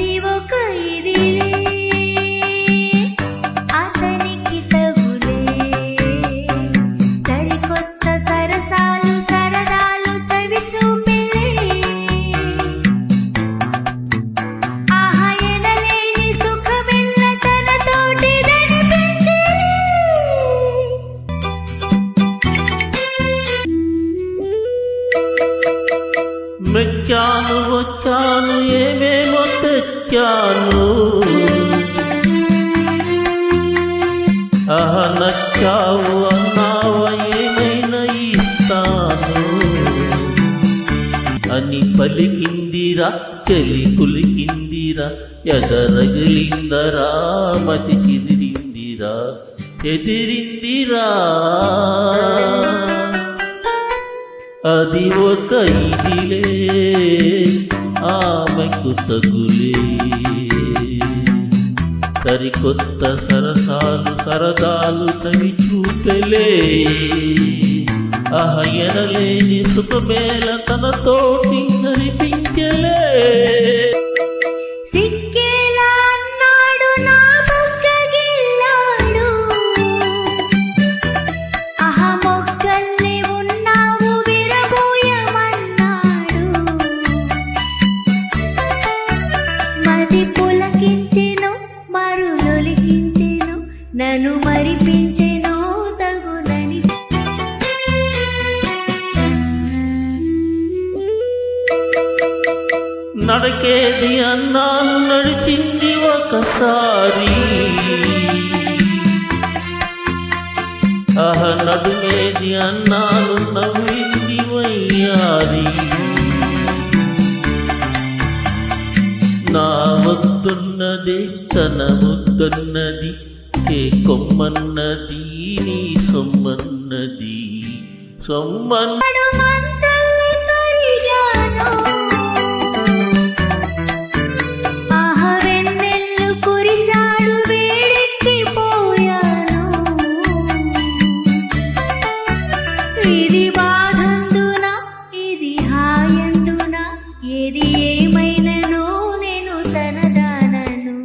అది ఒక ఇదిలే. అతనికి తగులే. సరికొత్త సరసాలు సరదాలు చవి చూపిలే. ఆహా ఎనలేని సుఖమిల్ల తనతోటి మెచ్చాను వచ్చాను ఏమేమో తెచ్చాను అహ నచ్చావు అన్నావ ఏమైనా ఇస్తాను. అని పలికిందిరా చెలి కులికిందిరా ఎదరగిలిందరా మతి చెదిరిందిరా చెదిరిందిరా. అది ఒక ఇదిలే ఆమెకు తగులే. సరికొత్త సరసాలు సరదాలు తవి చూపెలే అహయనలేని సుఖమేల తనతోటి నడిపించలే. సిక్కేలా నన్ను మరిపించెను తగునని. నడకేది అన్నాను నడిచింది ఒకసారి. అహ నడుమేది అన్నాను నవ్వింది వయ్యారి. నా వద్దున్నది తన ముద్దున్నది చే కొమ్మన్నది నీ సొమ్మన్నది సొమ్మన్నడు